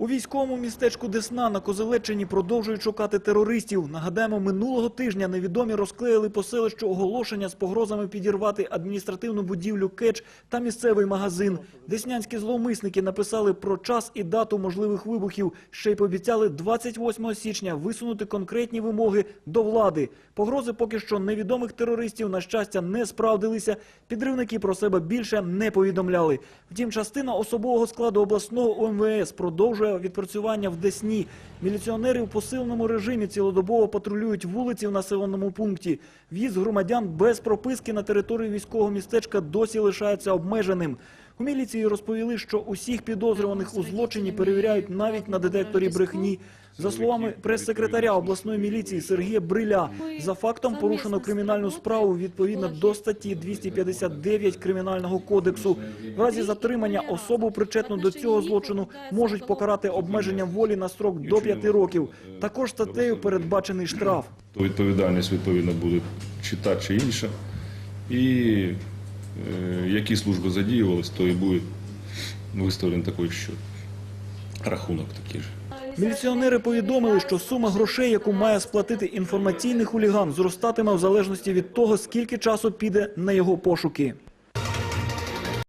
У військовому містечку Десна на Козелеччині продовжують шукати терористів. Нагадаємо, минулого тижня невідомі розклеїли по селищу оголошення з погрозами підірвати адміністративну будівлю Кеч та місцевий магазин. Деснянські зловмисники написали про час і дату можливих вибухів. Ще й пообіцяли 28 січня висунути конкретні вимоги до влади. Погрози поки що невідомих терористів на щастя не справдилися. Підривники про себе більше не повідомляли. Втім, частина особового складу обласного ОМВС продовжує відпрацювання в Десні. Міліціонери в посиленому режимі цілодобово патрулюють вулиці в населеному пункті. В'їзд громадян без прописки на територію військового містечка досі лишається обмеженим. У міліції розповіли, що усіх підозрюваних у злочині перевіряють навіть на детекторі брехні. За словами прес-секретаря обласної міліції Сергія Бриля, за фактом порушено кримінальну справу відповідно до статті 259 Кримінального кодексу. В разі затримання особу причетну до цього злочину можуть покарати обмеженням волі на строк до 5 років. Також статтею передбачений штраф. то відповідальність відповідно буде чи та, чи інша. І які служби задіювались, то і буде виставлений такий що рахунок такий же. Міліціонери повідомили, що сума грошей, яку має сплатити інформаційний хуліган, зростатиме в залежності від того, скільки часу піде на його пошуки.